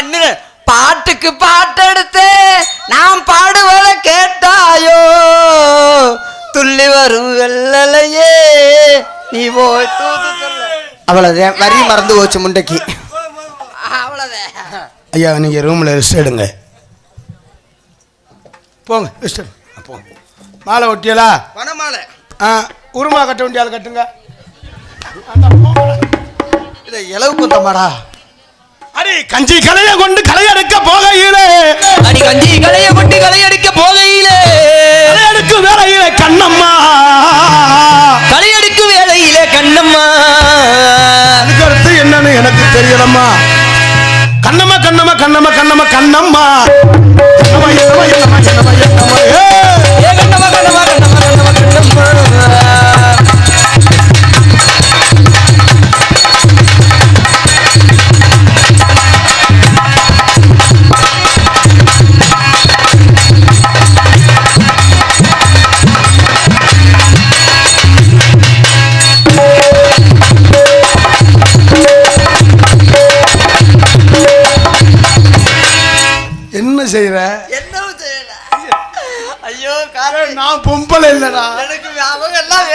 அண்ணன் பாட்டுக்கு பாட்டெடுத்து நாம் பாடுவத கேட்டாயோ? துள்ளி வரும் வெள்ளலையே நீ போய் தூது சொல்ல. அவ்வளோதான் வரி மறந்து போச்சு முண்டைக்கு. அவ்வளவுதான் ஐயா நீங்கள் ரூமில் ரெஸ்ட் எடுங்க. போங்க. ரெஸ்ட் போங்க மாலை ஒட்டியலா? பணமாலை ஆ உருமா கட்ட வேண்டிய ஆள் கட்டுங்க. இதை இலவு குத்தமாடா அடி கஞ்சி கலையை கொண்டு கலையெடுக்க போகையிலே. அடி கஞ்சி களைய கொண்டு களையடிக்க போகையிலே. கலையெடுக்கு வேலையிலே கண்ணம்மா. களையடிக்கும் வேளையிலே கண்ணம்மா. அதுக்கு அடுத்து என்னன்னு எனக்கு தெரியலம்மா. கண்ணம்மா கண்ணம்மா கண்ணம்மா கண்ணம்மா கண்ணம்மா. என்ன செய்யற என்ன செய்யல ஐயோ காரணம் நான் பொம்பளை இல்லடா. எனக்கு அவங்க எல்லாம்